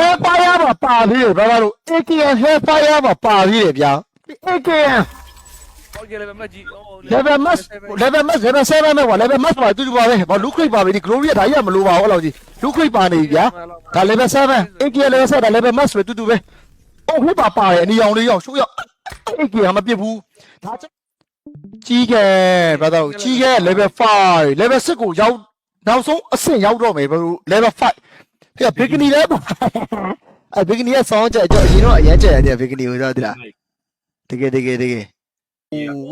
hair fire မှာပါသေးတယ်ဘာသာလို့ AKM hair fire မှာပါသေးတယ်ဗျာ AKM ဟုတ်ကဲ့လည်းမကြီး level max level max level 7နဲ့ကွာ level max ပါတူတူပါပဲဘာလူခရိတ်ပါပဲဒီ glory ကဒါကြီးကမလိုပါဘူးအဲ့လိုကြီးလူခရိတ်ပါနေပြီဗျာဒါ level 7 AKM level 7ဒါ level max ပဲတူတူပဲအိုးခရိတ်ပါပါတယ်အနီအောင်လေးရောက်ရှိုးရောက် AKM မပြစ်ဘူးဒါကြီးကဲဘာသာလို့ကြီးကဲ level 5 level 6ကိုရောက်နောက်ဆုံးအဆင့်ရောက်တော့မယ်ဘယ်လို level 5 ဟဲ့ bikini လဲပါအဲ bikini ရဲ့ sound ကြကြောအရင်တော့အရင်ကြရတယ် bikini ကိုတော့ဒီလားတကယ်တကယ်တကယ်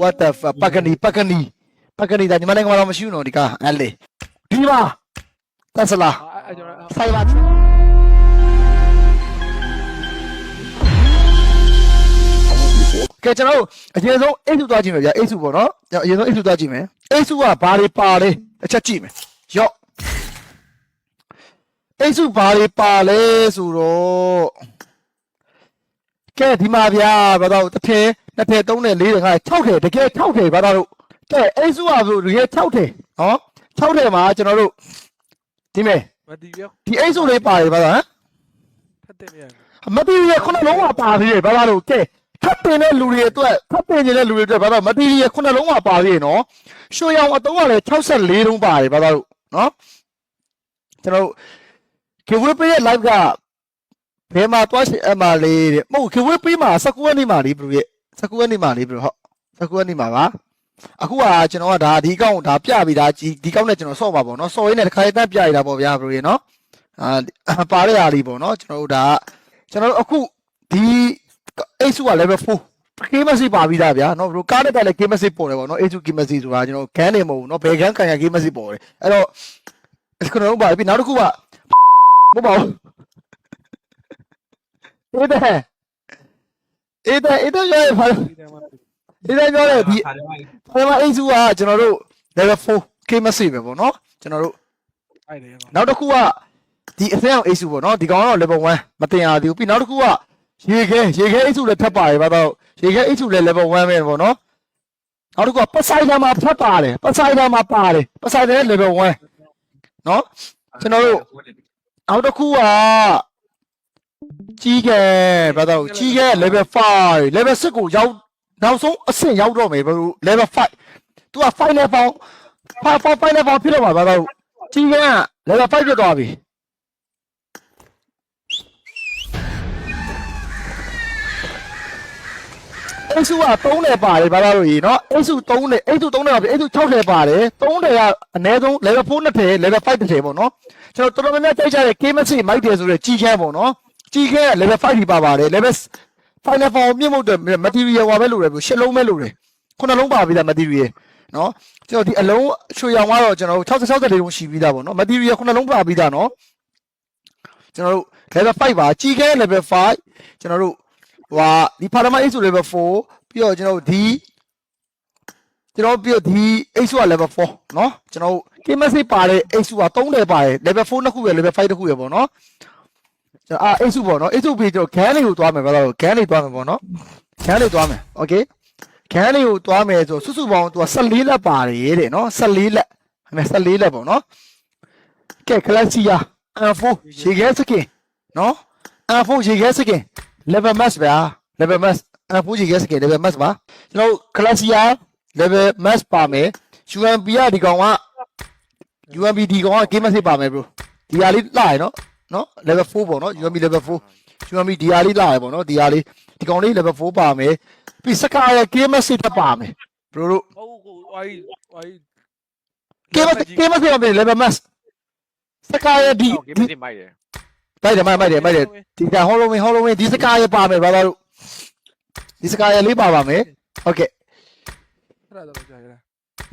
what the fuck ပကနီပကနီပကနီဒါညီမနိုင်ငံမှာတော့မရှိဘူးနော်ဒီကအဲ့လေဒီပါတက်စလာအဲ့ကျွန်တော်ဆိုင်ပါကဲကျွန်တော်တို့အရင်ဆုံးအိတ်စုသွားကြည့်မယ်ဗျာအိတ်စုပေါ့နော်အရင်ဆုံးအိတ်စုသွားကြည့်မယ်အိတ်စုကဘာတွေပါလဲတစ်ချက်ကြည့်မယ်ရော့ အိတ်စုဘာတွေပါလဲဆိုတော့ကဲဒီမှာဗျာဘာတော့တစ်ထည်နှစ်ထည်သုံးထည်လေးထည်ခါ6ထည်တကယ်6ထည်ဘာတော့ကဲအိတ်စုကဆိုတကယ်6ထည်နော်6ထည်မှာကျွန်တော်တို့ဒီမဲ့မတီးရဒီအိတ်စုလေးပါတယ်ဘာသာဟမ်ဖတ်တယ်မြန်မတီးရီခုနှလုံးကပါသေးတယ်ဘာသာလို့ကဲထပ်တင်တဲ့လူတွေအတွက်ထပ်တင်နေတဲ့လူတွေအတွက်ဘာသာမတီးရီခုနှလုံးကပါသေးတယ်နော်ရွှေရောင်အတုံးကလည်း64လုံးပါတယ်ဘာသာလို့နော်ကျွန်တော် ကေဝေးပေးရဲ့ live ကဘယ်မှာတွားရှင်အမလေးတဲ့မဟုတ်ကေဝေးပေးမှာ19ရက်နေ့မှာလေးဘလူရဲ့19ရက်နေ့မှာလေးဘလူဟုတ်19ရက်နေ့မှာပါအခုကကျွန်တော်ကဒါဒီကောင့်ဒါပြပြီးဒါဒီကောင့်နဲ့ကျွန်တော်ဆော့ပါပေါ့နော်ဆော့ရင်းနဲ့တစ်ခါလေးတန်းပြရတာပေါ့ဗျာဘလူရဲ့နော်အာပါရရာလေးပေါ့နော်ကျွန်တော်တို့ဒါကျွန်တော်တို့အခုဒီအိတ်စုက level 4 game message ပါပြီးသားဗျာနော်ဘလို့ကားနဲ့တက်လဲ game message ပေါ်တယ်ပေါ့နော်အိတ်စု game message ဆိုတာကျွန်တော်ဂန်းနေမဟုတ်ဘူးနော်ဘယ်ဂန်းခံရ game message ပေါ်တယ်အဲ့တော့ကျွန်တော်တို့ပါပြီနောက်တစ်ခုက ဘောပါအေးတဲ့အေးတဲ့အေးတဲ့ရဲ့ဘာဒီတယ်မှာအေးတဲ့ပြောတယ်ဒီခါတယ်မိုက်ဘာမှအိတ်စုကကျွန်တော်တို့ level 4 game message ပဲပေါ့နော်ကျွန်တော်တို့အဲ့တယ်ကောနောက်တစ်ခုကဒီအစင်းအောင်အိတ်စုပေါ့နော်ဒီကောင်ကတော့ level 1မတင်ရသေးဘူးပြီးနောက်တစ်ခုကရေခဲရေခဲအိတ်စုလည်းထပ်ပါတယ်ဗျာတော့ရေခဲအိတ်စုလည်း level 1ပဲပေါ့နော်နောက်တစ်ခုကပဆိုင်တာမှာဖတ်ပါတယ်ပဆိုင်တာမှာပါတယ်ပဆိုင်တဲ့ level 1နော်ကျွန်တော်တို့ နောက်တစ်ခုကကြီးကဲဗျာတော့ကြီးကဲ level 5 level 6ကိုရောက်နောက်ဆုံးအဆင့်ရောက်တော့မယ်ဘယ်လို level 5သူက final form 5 final form ဖြစ်တော့မှာဗျာတော့ကြီးကဲ level 5ဖြစ်သွားပြီ အိတ်စုက3တယ်ပါတယ်ဘာသာလို့ရေနော်အိတ်စု3တယ်အိတ်စု3တယ်ပါပြီအိတ်စု6တယ်ပါတယ်3တယ်ကအနည်းဆုံး level 4နှစ်တယ် level 5တစ်တယ်ပေါ့နော်ကျွန်တော်တော်တော်များများကြိုက်ကြတဲ့ KMC မိုက်တယ်ဆိုတဲ့ကြီးခဲပေါ့နော်ကြီးခဲက level 5ဒီပါပါတယ် level final form မြင့်မှုတဲ့ material ဟောပဲလို့ရတယ်ရှစ်လုံးပဲလို့တယ်ခုနှလုံးပါပြီးသား material နော်ကျွန်တော်ဒီအလုံးရွှေရောင်ကတော့ကျွန်တော်တို့60 60လေးလုံးရှိပြီးသားပေါ့နော် material ခုနှလုံးပါပြီးသားနော်ကျွန်တော်တို့ level 5ပါကြီးခဲ level 5ကျွန်တော်တို့ ဟိုဟာဒီပါရမ X ဆို level 4ပြီးတော့ကျွန်တော်တို့ဒီကျွန်တော်ပြီးတော့ဒီ X က level 4เนาะကျွန်တော်တို့ KMS ပါတဲ့ X က3တယ်ပါတယ် level 4နှစ်ခုရ level 5တစ်ခုရပေါ့เนาะကျွန်တော်အာ X ပေါ့เนาะ X ပြီးတော့ GAN လေးကိုသွားမယ်ဘာလို့ GAN လေးသွားမယ်ပေါ့เนาะ GAN လေးသွားမယ် okay GAN လေးကိုသွားမယ်ဆိုစုစုပေါင်းသူက14လက်ပါတယ်တဲ့เนาะ14လက်ဟဲ့14လက်ပေါ့เนาะကဲ Clasia N4 ရေခဲစကင်เนาะ N4 ရေခဲစကင် level max ဗျာ level max အပူကြီးကစကေ level max ပါကျွန်တော် classier level max ပါမယ် UMP ကဒီကောင်က UMP ဒီကောင်က game max ပါမယ် bro ဒီဟာလေးလာရနော်နော် level 4ပေါ့နော် UMP level 4 UMP ဒီဟာလေးလာရပေါ့နော်ဒီဟာလေးဒီကောင်လေး level 4ပါမယ်ပြီးစကားရဲ့ game max တက်ပါမယ် bro တို့ဟုတ်ကိုဝိုင်းဝိုင်း game max game max ပါမယ် level max စကားရဲ့ဒီဂိမ်းမစ်မိုက်တယ် မိုက်တယ်မိုက်မိုက်တယ်မိုက်တယ်ဒီကဟောလုံးမင်းဟောလုံးမင်းဒီစကားရဲ့ပါမယ်ဘာသာတို့ဒီစကားရဲ့လေးပါပါမယ်ဟုတ်ကဲ့အဲ့ဒါတော့ကြာကြတာ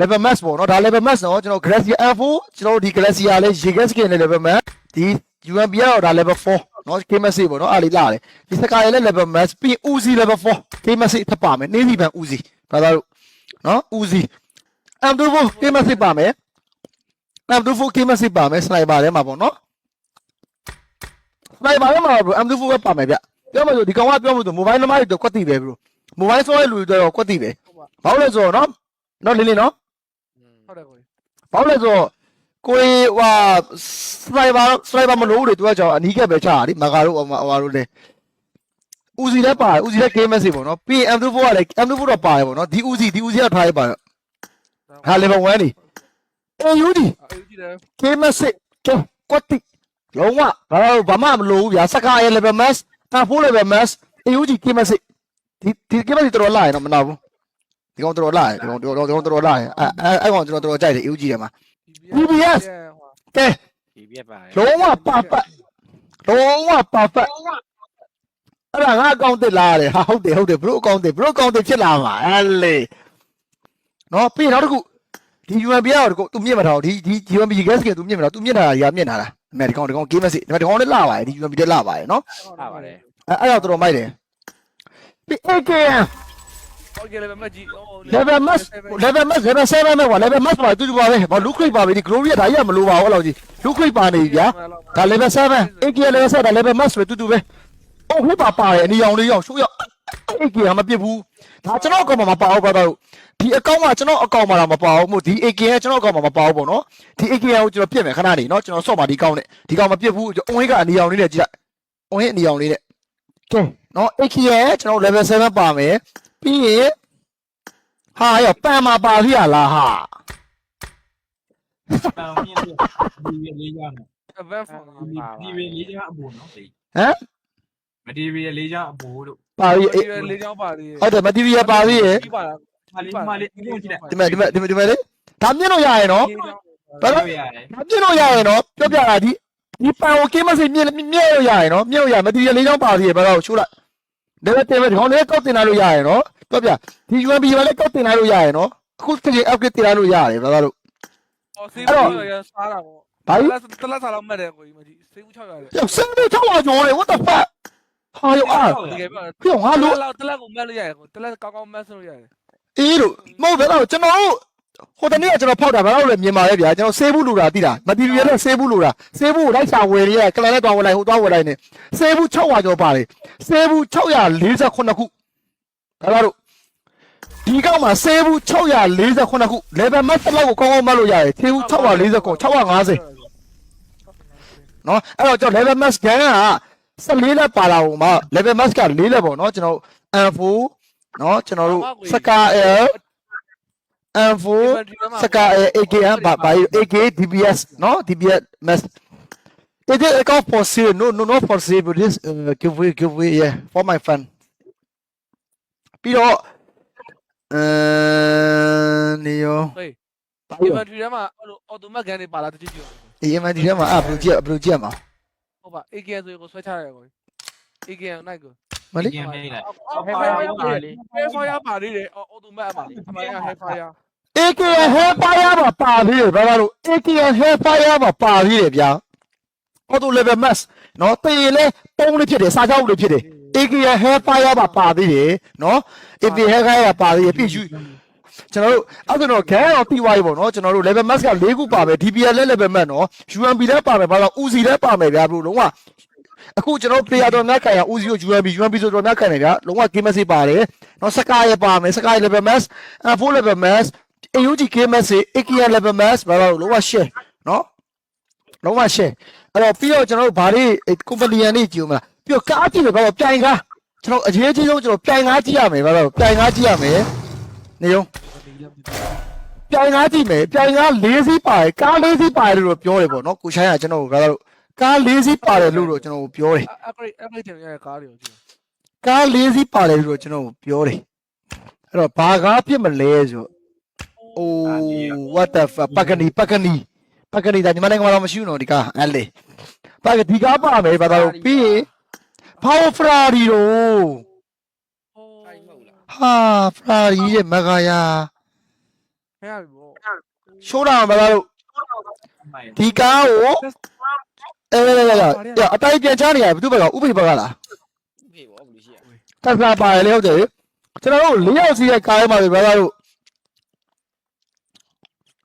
level max ပေါ့နော်ဒါ level max နော်ကျွန်တော် Glacier F4 ကျွန်တော်ဒီ Glacier လေးရေခဲ skin နဲ့ level max ဒီ UMP ကတော့ဒါ level 4နော် game max ပေါ့နော်အားလေးလာတယ်ဒီစကားရဲ့လည်း level max ပြီး Uzi level 4 game max ထပ်ပါမယ်နေစီပန် Uzi ဘာသာတို့နော် Uzi M24 game max ပါမယ် M24 game max ပါမယ် sniper ထဲမှာပေါ့နော် sniper ထဲမှာ bro M24 ပဲပါမယ်ဗျပြောမှဆိုဒီကောင်ကပြောမှဆို mobile နံပါတ်တွေတော့ကွက်တိပဲ bro mobile ဆောရဲ့လူတွေတော့ကွက်တိပဲဘာလို့လဲဆိုတော့နော်နော်လင်းလင်းနော်ဟုတ်တယ်ကိုဘာလို့လဲဆိုတော့ကိုယ်ဟွာစနိုက်ပါစနိုက်ပါမလို့လေသူကကြောင်အနီးကပ်ပဲချတာဒီမကာတို့ဟိုဟိုတို့လေဦးစီလည်းပါတယ်ဦးစီလည်း game message ပေါ့နော်ပြီးရင် M24 ကလည်း M24 တော့ပါတယ်ပေါ့နော်ဒီဦးစီဒီဦးစီကထားရပါတော့ဟာ level 1နေအေယူဒီအေးကြည့်တယ် game message ကဲကွတ်တိ လုံးဝဘာလို့ဘာမှမလို့ဘူးဗျာစကားရဲ့ level mass တာဖိုး level mass အေယူဒီ game message ဒီဒီ game message တော်တော်လာရင်တော့မနာဘူးဒီကောင်တော်တော်လာရင်ဒီကောင်တော်တော်တော်တော်လာရင်အဲအဲအဲ့ကောင်ကျွန်တော်တော်တော်ကြိုက်တယ်အေယူဒီထဲမှာ BBS ကဲဒီပြက်ပါတယ်လုံးဝပါပတ်လုံးဝပါပတ်အဲ့ဒါငါအကောင့်တက်လာရတယ်ဟာဟုတ်တယ်ဟုတ်တယ်ဘရိုအကောင့်တက်ဘရိုအကောင့်တက်ဖြစ်လာမှာအဲ့လေနော်ပြီးနောက်တစ်ခုဒီ UMB ကတော့သူမြင့်မထားဘူးဒီဒီ UMB gas ကသူမြင့်မထားသူမြင့်ထားတာရာမြင့်ထားတာအ မဒီကောင်ဒီကောင် game message ဒီကောင်လည်းလာပါတယ်ဒီ UMB တက်လာပါတယ်နော်လာပါတယ်အဲ့အဲ့တော့တော်မိုက်တယ် AKM Okay level match level match level match level 7နဲ့ဝါ level match ပါတူတူပါပဲဘာ loot crate ပါပဲဒီ glory ကဒါကြီးကမလိုပါဘူးအဲ့လိုကြီး loot crate ပါနေပြီဗျာဒါ level 7 AKM level 7ဒါ level match ပဲတူတူပဲဟုတ်ဟုတ်ပါပါတယ်အနီရောင်လေးရောင်ရှိုးရောင် AKM မပစ်ဘူး ဒါကျွန်တော်အကောင့်မှာမပါဘူးဘာသာလို့ဒီအကောင့်ကကျွန်တော်အကောင့်မှာတော့မပါဘူးမို့ဒီ AK ကကျွန်တော်အကောင့်မှာမပါဘူးပေါ့နော်။ဒီ AK ကိုကျွန်တော်ပြစ်မယ်ခဏနေနော်ကျွန်တော်ဆော့ပါဒီကောင့်နဲ့ဒီကောင့်မပြစ်ဘူးအုံးဟိကအနီရောင်လေးနဲ့ကြည့်လိုက်။အုံးဟိအနီရောင်လေးနဲ့ကဲနော် AK ကကျွန်တော် level 7ပါမယ်ပြီးရင်ဟာရပန်မှာပါပြီလားဟာပန်မြင့်လို့ဒီလေးရမယ် event phone ဒီဒီလေးရအဘူနော်ဟမ်မဒီရီလေးရအဘူတို့ ပါပြီအေးလေးချောင်းပါသေးဟုတ်တယ်မတီဗီရပါပြီရဲ့ဒီပါလားမလေးမလေးဒီလိုကြည့်တယ်ဒီမဲ့ဒီမဲ့ဒီမဲ့ဒီမဲ့လေဒါမြင်လို့ရရင်နော်ဘာလို့ရတယ်ဒါပြလို့ရရင်နော်ပြောပြတာဒီဒီပန်ကိုကင်းမစိမြင့်မြင့်လို့ရရင်နော်မြင့်လို့ရမတီးရလေးချောင်းပါသေးရဲ့ဘာလို့ချိုးလိုက်ဒါပဲတင်မဲ့ဒီကောင်လေးကောက်တင်လာလို့ရရင်နော်ပြောပြဒီ UMB ကလည်းကောက်တင်လာလို့ရရင်နော်အခုတကယ် upgrade တင်လာလို့ရတယ်ဘာလို့ဟောဆေးဘူးရစားတာပေါ့ဘာလို့တလက်စားလောက်မှတ်တယ်ကိုကြီးမကြီးဆေးဘူး6ရတယ်ရောက်စမ်းလို့ချောင်းအောင်ကျော်လေ what the fuck ဟာယောအာတကယ်ပြောပြောငါလို့ တလက်ကိုမှတ်လို့ရတယ်ကိုတလက်ကောင်းကောင်းမှတ်လို့ရတယ်အေးလို့မဟုတ်ဘယ်တော့ကျွန်တော်တို့ဟိုတနေ့ကကျွန်တော်ဖောက်တာဘာလို့လဲမြင်ပါလေဗျာကျွန်တော်ဆေးဘူးလို့တာတိတာမတီးရတဲ့ဆေးဘူးလို့တာဆေးဘူးကိုလိုက်ချဝယ်ရကလန်နဲ့သွားဝယ်လိုက်ဟိုသွားဝယ်လိုက်နေဆေးဘူး600ကျော်ပါတယ်ဆေးဘူး648ခုဒါတော့ဒီကောက်မှာဆေးဘူး648ခု level max လောက်ကိုကောင်းကောင်းမှတ်လို့ရတယ်ဆေးဘူး640ခု650 နော်အဲ့တော့ကျွန်တော် level max ကန်က 14လက်ပါလာဟိုမှာ level max က4လက်ပေါ့နော်ကျွန်တော် M4 နော်ကျွန်တော်တို့ Scar Air M4 Scar Air AKM ဘာဘာ AK DBS နော် DBS max It is account for sale. No, no, not for sale. But this uh, giveaway, giveaway, yeah, for my fun. ပြီးတော့အဲနေရောဟေးဘာဒီလို့မှာဒီထဲမှာအဲ့လို automatic ကန်တွေပါလာတကြည့်ကြည့်အေးမဒီထဲမှာအဘလူကြည့်ဘလူကြည့်မှာ ဟုတ်ပါ AKN ဆိုရင်ကိုဆွဲချရတယ်ကို AKN နိုင်ကို မလေးကင်းမေးလိုက်ဟဲဖာယာပါလေဟဲဖာယာပါလေအော်တိုမတ်အမအမဟဲဖာယာ AKN Hellfire မှာပါသေးတယ်ဘာလို့ AKN Hellfire မှာပါသေးတယ်ဗျာ auto level max နော်တေးလဲပုံးလေးဖြစ်တယ်စာကြောက်လေးဖြစ်တယ် AKN Hellfire မှာပါသေးတယ်နော် AKN Hellfire ပါသေးတယ်ပြည့်ယူ ကျွန်တော်တို့အဲ့ဒါတော့ခဲတော့ပြီးသွားပြီပေါ့နော်ကျွန်တော်တို့ level max က၄ခုပါပဲ DPL လည်း level max နော် UMB လည်းပါမယ်ဘာလို့ UZ လည်းပါမယ်ဗျာဘလို့လုံးဝအခုကျွန်တော် player တော်များခံရ UZ ကို UMB UMB ဆိုတော်များခံတယ်ဗျာလုံးဝ game message ပါတယ်နော် Sky ရပါမယ် Sky level max 4 level max AUG game message AKN level max ဘာလို့လုံးဝ share နော်လုံးဝ share အဲ့တော့ပြီးတော့ကျွန်တော်တို့ဘာတွေ company ရနေကြည့်ဦးမလားပြီးတော့ကားကြည့်တယ်ဘာလို့ပြိုင်ကားကျွန်တော်အရေးကြီးဆုံးကျွန်တော်ပြိုင်ကားကြည့်ရမယ်ဘာလို့ပြိုင်ကားကြည့်ရမယ်နေရော ပြိုင်ကားကြည့်မယ်ပြိုင်ကား၄စီးပါတယ်ကား၄စီးပါတယ်လို့ပြောတယ်ပေါ့နော်ကိုချိုင်းကကျွန်တော်ကကတော့ကား၄စီးပါတယ်လို့တော့ကျွန်တော်ပြောတယ် upgrade upgrade တင်ရတဲ့ကားတွေကိုကြည့်ကား၄စီးပါတယ်လို့ကျွန်တော်ပြောတယ်အဲ့တော့ဘာကားဖြစ်မလဲဆို Oh what the fuck ပကနီပကနီပကနီဒါညီမနိုင်ငံမှာတော့မရှိဘူးနော်ဒီကားအဲ့လေပကဒီကားပါမယ်ဘာသာလို့ပြီးရင်ဖောက်ဖရာရီတို့ဟိုအဲ့မဟုတ်လားဟာဖရာရီရဲ့မဂါယာဟဲ့ ရပြီပေါ့ရှိုးတာဘာသာလို့မိုင်ဒီကားကိုအဲရရရရအတိုင်းပြန်ချနေရဘယ်သူဘက်ကဥပိ္ပဘက်ကလားဖေဘောဘလူရှိရတက်လာပါတယ်လေဟုတ်တယ်ကျွန်တော်တို့၄ယောက်စီးရဲ့ကားထဲမှာပဲဘာသာလို့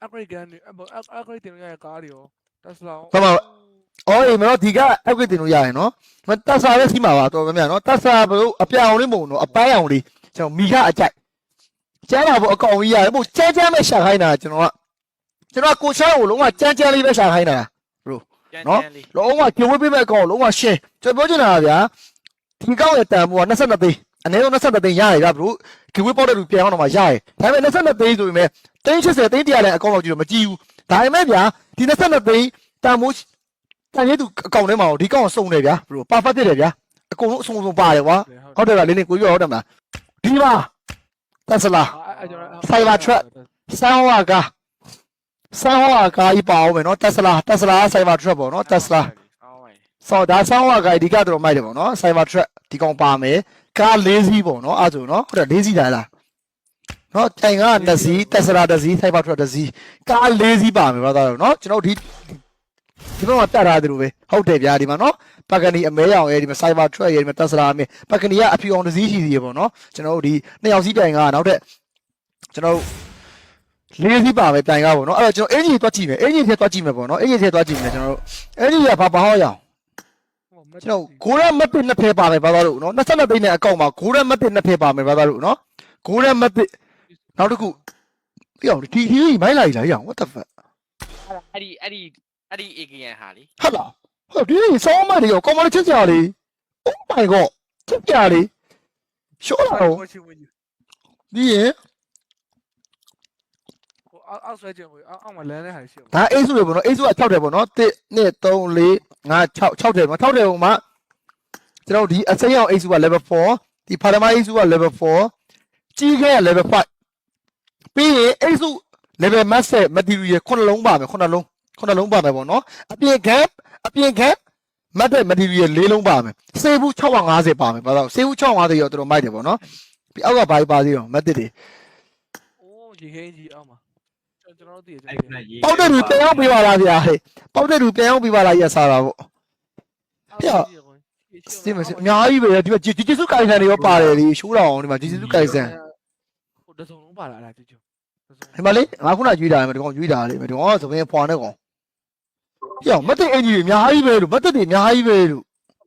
upgrade ကန်တွေ upgrade တင်ရတဲ့ကားတွေရော Tesla ဘာမှအော်အေးမနော်ဒီက upgrade တင်လို့ရရင်နော်မတက်ဆာပဲစီးမှာပါတော်များများနော်တက်ဆာဘလို့အပြောင်လေးမဟုတ်နော်အပန်းအောင်လေးကျွန်တော်မိကအကြိုက် ကျန်းလာဖို့အကောင်ကြီးရတယ်ဘို့ကျန်းကျန်းပဲရှာခိုင်းတာကျွန်တော်ကကျွန်တော်ကိုချမ်းကိုလုံးဝကြမ်းကြမ်းလေးပဲရှာခိုင်းတာကျန်နော်ကျန်လေးလုံးဝကျဝေးပေးမဲ့အကောင်လုံးဝရှင်းကျွန်တော်ပြောချင်တာကဗျာဒီကောင်ရဲ့တန်ဖိုးက22သိန်းအနည်းဆုံး22သိန်းရတယ်ဗျာဘလို့ဒီဝေးပေါက်တဲ့လူပြန်အောင်တော့မှရတယ်ဒါပေမဲ့22သိန်းဆိုပေမဲ့သိန်း80သိန်း100လည်းအကောင်လောက်ကြည့်တော့မကြည့်ဘူးဒါပေမဲ့ဗျာဒီ22သိန်းတန်ဖိုးတန်ရဲသူအကောင်ထဲမှာဒီကောင်စုံတယ်ဗျာဘလို့ပါဖတ်ဖြစ်တယ်ဗျာအကုန်လုံးအစုံစုံပါတယ်ကွာဟုတ်တယ်ဗျာလေးလေးကိုပြောဟုတ်တယ်မလားဒီမှာတက်စလာအဲ့ကျွန်တော် Cyber truck ဆန်းဟောကဆန်းဟောကကြီးပါအောင်မယ်နော်တက်စလာတက်စလာဆိုင်ဘာထရက်ပေါ့နော်တက်စလာအောင်းဝိုင်းဆောဒါဆောင်းဝါကအဒီကတော့မိုက်တယ်ပေါ့နော် Cyber Truck ဒီကောင်ပါမယ်ကား၄စီးပေါ့နော်အဲ့ဒါဆိုနော်ဟုတ်တယ်၄စီးလားလားနော်တိုင်ကတစ်စီးတက်စလာတစ်စီး Cyber Truck တစ်စီးကား၄စီးပါမယ်ဘာသာတော့နော်ကျွန်တော်ဒီဒီဘက်မှာတက်ထားတယ်လို့ပဲဟုတ်တယ်ဗျာဒီမှာနော်ပကနီအမဲရောင်ရဲ့ဒီမှာ Cyber Truck ရဲ့ဒီမှာတက်စလာအမဲပကနီကအဖြူအောင်တစ်စီးရှိသေးတယ်ပေါ့နော်ကျွန်တော်တို့ဒီနှစ်ယောက်စီးတိုင်ကနောက်ထပ် ကျွန်တော်တို့လေးစီးပါမယ်တိုင်ကပေါ့နော်အဲ့တော့ကျွန်တော်အင်ဂျီတွက်ကြည့်မယ်အင်ဂျီထဲတွက်ကြည့်မယ်ပေါ့နော်အင်ဂျီထဲတွက်ကြည့်မယ်ကျွန်တော်တို့အင်ဂျီကဘာဘာဟောရအောင်ကျွန်တော်ဂိုးရမတ်တစ်နှစ်ဖဲပါမယ်ဘာသာလို့နော်22သိန်းနဲ့အကောင့်မှာဂိုးရမတ်တစ်နှစ်ဖဲပါမယ်ဘာသာလို့နော်ဂိုးရမတ်တစ်နောက်တစ်ခုပြောင်းဒီဒီမိုင်းလာကြီးလားရအောင် what the fuck အဲ့ဒီအဲ့ဒီအဲ့ဒီ AKN ဟာလေဟာလားဟုတ်ဒီစောင်းမတွေရောကောင်းမလေးချစ်ကြလေ oh my god ချစ်ကြလေရှိုးလာတော့ကိုချင်းဝင်ကြီးဒီရင်ကို အောက်အောက်ဆွဲခြင်းကိုအောက်အောက်မှာလမ်းတဲ့ဟာရှိအောင်ဒါအိတ်စုတွေပေါ့နော်အိတ်စုက6တယ်ပေါ့နော်1 2 3 4 5 6 6တယ်ပေါ့6တယ်ပေါ့မှာကျွန်တော်ဒီအစိမ်းအောင်အိတ်စုက level 4ဒီဖာရမအိတ်စုက level 4ကြီးခဲက level 5ပြီးရင်အိတ်စု level master material ခုနှလုံးပါမယ်ခုနှလုံးခုနှလုံးပါမယ်ပေါ့နော်အပြင် gap အပြင် gap မတ်တဲ့ material ၄လုံးပါမယ်စေဘူး650ပါမယ်ဘာလို့စေဘူး650ရောတော်တော်မိုက်တယ်ပေါ့နော်ပြီးအောက်ကဘာပါသေးရောမတ်တဲ့တွေအိုးရေခဲကြီးအောက်မှာ ကျွန်တော်တို့တည်တယ်အဲ့ဒါရေးပေါက်တဲ့လူပြန်အောင်ပေးပါလားဗျာဟဲ့ပေါက်တဲ့လူပြန်အောင်ပေးပါလားရက်စားတာပေါ့စိမစအများကြီးပဲဒီမှာဂျီဂျီစုကိုင်ဆန်တွေရောပါတယ်လေရှိုးတော်အောင်ဒီမှာဂျီဂျီစုကိုင်ဆန်ဟိုတစုံလုံးပါလာအဲ့ဒါကြည့်ကြဒီမှာလေငါခုနရွေးတာလေဒီကောင်ရွေးတာလေဒီကောင်ကသမင်းဖွာနဲ့ကောင်ပြောင်းမတ်တဲ့အင်ဂျီတွေအများကြီးပဲလို့မတ်တဲ့တွေအများကြီးပဲလို့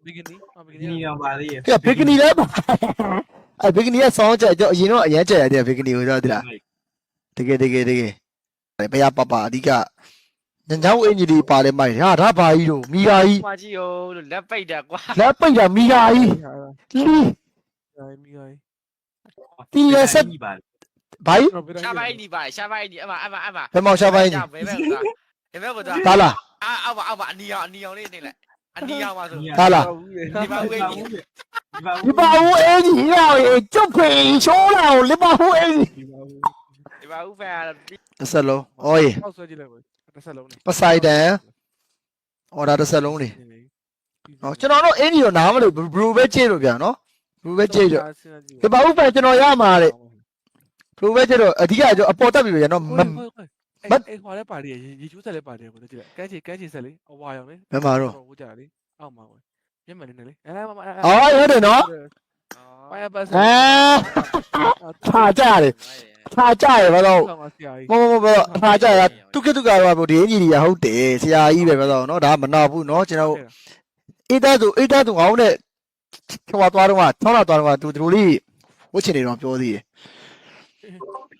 ဘီဂနီဘီဂဒီနီနေအောင်ပါသေးရဲ့ပြဘီကနီလည်းပါအဲဘီကနီကဆောင်းကြကြောအရင်တော့အရင်ကြရတဲ့ဘီကနီကိုတော့ဒီလားတကယ်တကယ်တကယ် ဘယ်ရပပအဓိကညညောင်းအင်ဂျီတွေပါတယ်မိုက်ဟာဒါဘာကြီးတို့မီဂါကြီးဟွာကြည့်ရောလို့လက်ပိတ်တာကွာလက်ပိတ်တာမီဂါကြီးလီမီဂိုင်းတီရဆက်ကြီးပါဘာကြီးရှားပိုင်းဒီပါရှားပိုင်းဒီအမအမအမဘယ်မောင်ရှာပိုင်းကြီးဘယ်ဘက်ကဘယ်ဘက်ကဒါလားအာအောက်ပါအောက်ပါအနီအောင်အနီအောင်လေးနေလိုက်အနီအောင်ပါဆိုဒါလားဒီပါဝေးကြီးဒီပါဒီပါဦးအင်ဂျီရောကျုပ်ဖေရှိုးလာကိုလပါဦးအင်ဂျီဒီ ပါဥဖန်တစ်ဆက်လုံး။အော်ရေအောက်ဆွဲကြည့်လိုက်ကိုတစ်ဆက်လုံးနေပဆိုင်တန်အော်ဒါတစ်ဆက်လုံးနေ။နော်ကျွန်တော်တို့အင်းကြီးတော့နားမလို့ဘရူပဲကြည့်လို့ဗျာနော်။ဘရူပဲကြည့်တော့ဒီပါဥပ္ပန်ကျွန်တော်ရမှာတဲ့ဘရူပဲကြည့်တော့အဓိကကျွန်တော်အပေါ်တက်ပြီဗျာနော်မမတ်အေးခွာလဲပါလေရေချိုးဆက်လဲပါတယ်ကိုကြည့်လိုက်ကန်းချီကန်းချီဆက်လေအဝါရောင်လေဘယ်မှာတော့ဟိုကြလေအောက်မှာကိုမျက်မှန်နေလေအဲမမအော်ရတယ်နော် ပါရပါစအဲထားကြရတယ်ထားကြရပါတော့ ဆောင်းပါဆရာကြီး မမမမထားကြရတုကတုကတော့ဒီအင်ကြီးတွေကဟုတ်တယ်ဆရာကြီးပဲပဲတော့နော်ဒါမနာဘူးနော်ကျွန်တော်အေးတဲ့သူအေးတဲ့သူငောင်းတဲ့ဟိုသွားတော့ကထောင်းလာသွားတော့ကသူတို့လေးဝှချင်နေတော့ပြောသေးတယ်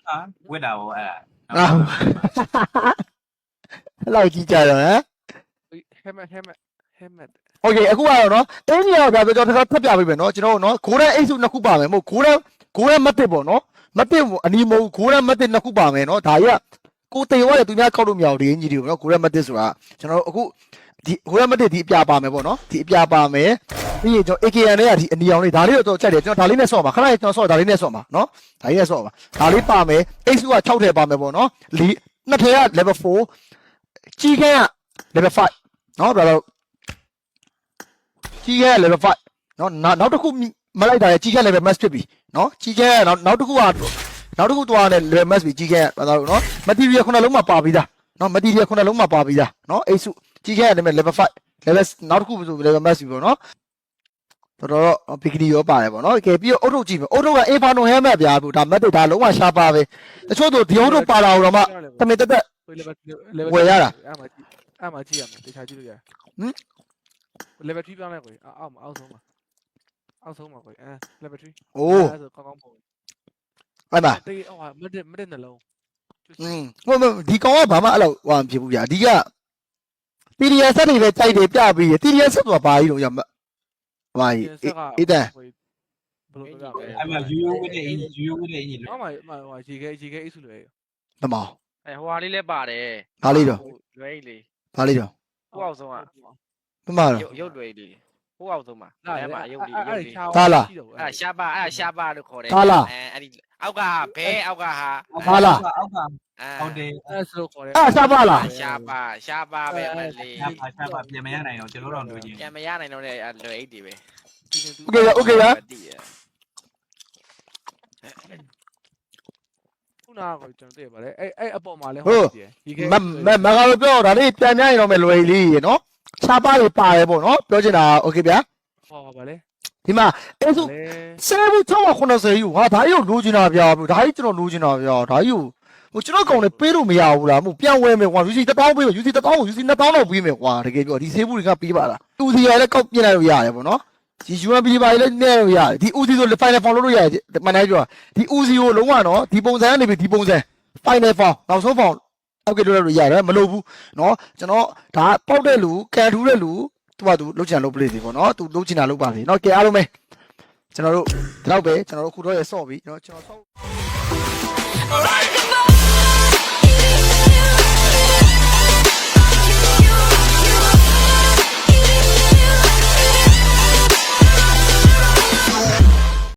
ဟာဝက်တာဗောအဲ့ဒါအာအဲ့လောက်ကြီးကြတော့ဟမ်ဟဲမက်ဟဲမက်ဟဲမက် โอเคအခုကတော့နော်အင်းကြီးကတော့ဗျာကျွန်တော်ထပ်ပြပေးမယ်နော်ကျွန်တော်နော်ဂိုးရန်အိတ်စုနှစ်ခုပါမယ်မဟုတ်ဂိုးရန်ဂိုးရန်မတ်တစ်ပေါ့နော်မတ်တစ်အနီမဟုတ်ဂိုးရန်မတ်တစ်နှစ်ခုပါမယ်နော်ဒါကြီးကကိုတေရောတဲ့သူများခောက်လို့မရဘူးဒီအင်ကြီးတွေကိုနော်ဂိုးရန်မတ်တစ်ဆိုတာကျွန်တော်အခုဒီဂိုးရန်မတ်တစ်ဒီအပြပါမယ်ပေါ့နော်ဒီအပြပါမယ်ပြီးရင်ကျွန်တော် AKN နဲ့ကဒီအနီအောင်လေးဒါလေးတော့ချက်တယ်ကျွန်တော်ဒါလေးနဲ့ဆော့ပါခဏလေးကျွန်တော်ဆော့ဒါလေးနဲ့ဆော့ပါနော်ဒါလေးနဲ့ဆော့ပါဒါလေးပါမယ်အိတ်စုက6ထည့်ပါမယ်ပေါ့နော်လီနှစ်ထည့်က level 4ကြီးခဲက level 5နော်ဒါတော့ ကြီးခဲ level 5နော်နောက်တစ်ခုမလိုက်တာလေကြီးခဲ level max ဖြစ်ပြီနော်ကြီးခဲနောက်နောက်တစ်ခုကနောက်တစ်ခုသွားတယ် level max ပြီးကြီးခဲပါသားနော် material ခုနလုံးမှာပါပြီးသားနော် material ခုနလုံးမှာပါပြီးသားနော်အိတ်စုကြီးခဲရတယ်မဲ့ level 5 level နောက်တစ်ခုဆို level max ပြီးပေါ့နော်တော်တော်ဘီဂရီရောပါတယ်ပေါ့နော်ကဲပြီးတော့အုတ်ထုတ်ကြည့်မယ်အုတ်ထုတ်ကအေဖာနိုဟဲမက်ဗျာဘူးဒါမက်တို့ဒါလုံးဝရှားပါပဲတချို့တို့ဒီအုတ်ထုတ်ပါတာတော့မှတမင်တက်တက်ဝယ်ရတာအဲ့မှာကြည့်ရမယ်တခြားကြည့်လို့ရဟင် က်ထရီပြောင်းလိုက်ကိုအောက်မှာအောက်ဆုံးမှာအောက်ဆုံးမှာကိုအဲလေဘက်ထရီအိုးအဲ့ဆိုကောင်းကောင်းပုံအဲ့မှာတေးဟိုမတက်မတက်နှလုံးอืมဟိုဒီကောင်ကဘာမှအဲ့လိုဟိုမဖြစ်ဘူးဗျာအဓိက PDF ဆက်တွေပဲကြိုက်တယ်ပြပြီး PDF ဆက်ဆိုတာဘာကြီးတော့ရမဘာကြီးအေးတန်ဘယ်လိုပြောရမလဲအဲ့မှာယူယူဝစ်တဲ့အင်ဂျီယူယူဝစ်တဲ့အင်ဂျီအောက်မှာဟိုရေခဲရေခဲအိတ်စုလေတမောင်အဲဟိုဟာလေးလည်းပါတယ်ဘာလေးတော့လွယ်ကြီးလေးဘာလေးတော့ဟိုအောက်ဆုံးက မမလား ရုပ်ရုပ်တွေဒီဟိုအောင်ဆုံးမှာလမ်းမှာရုပ်ဒီရုပ်ဒီအဲ့ဒါအဲ့ရှားပါအဲ့ရှားပါလို့ခေါ်တယ်ကားလား အဲအဲ့ဒီအောက်ကဘဲအောက်ကဟာကားလားအောက်ကအဲအောက်တယ်အဲ့ဒါဆိုလို့ခေါ်တယ်အဲ့စားပါလား ရှားပါရှားပါပဲမလေးရှာပါရှာပါပြင်မရနိုင်အောင်ကျွန်တော်တို့တို့ချင်းပြန်မရနိုင်တော့တဲ့အဲ့လွယ်အိတ်တွေပဲ Okay လား Okay လား မသိရခုနကကျွန်တော်တွေ့ရပါတယ်အဲ့အဲ့အပေါ်မှာလဲဟုတ်တယ်ဒီကဲမမမကတော့ပြောတာလေပြန်ပြရင်တော့မယ်လွယ်လေးရေနော် စားပါလေးပါတယ်ပေါ့နော်ပြောချင်တာโอเคဗျာ ဟောပါလေ ဒီမှာအဲ့ဆို လေ ဆယ်ဘူး690ယူဟာဒါကြီးကိုလိုချင်တာဗျာဒါကြီးကျွန်တော်လိုချင်တာဗျာဒါကြီးကိုဟိုကျွန်တော်ကောင်လည်းပေးလို့မရဘူးလားမို့ပြန်ဝဲမယ်ကွာ UC 1000ပေးမယ် UC 1000ကို UC 2000တော့ပေးမယ်ကွာတကယ်ပြောဒီဆေးဘူးတွေကပေးပါလား UC ရလည်းကောက်ပြလိုက်လို့ရတယ်ပေါ့နော်ဒီ UMP ပါလည်းနဲ့လို့ရတယ်ဒီ UC ဆို final form လုပ်လို့ရတယ်မနိုင်ပြောဒီ UC ကိုလုံးဝနော်ဒီပုံစံကနေပြီးဒီပုံစံ final form နောက်ဆုံး form အောက်ကလို့လို့ရတယ်မလို့ဘူးနော်ကျွန်တော်ဒါပေါက်တဲ့လူကန်ထူးတဲ့လူသူကသူလုတ်ချင်လုတ်ပလေးစီပေါ့နော်သူလုတ်ချင်တာလုတ်ပါစေနော်ကဲအားလုံးပဲကျွန်တော်တို့ဒီတော့ပဲကျွန်တော်တို့ခုတော့ရဆော့ပြီเนาะကျွန်တော်ဆော့ Alright.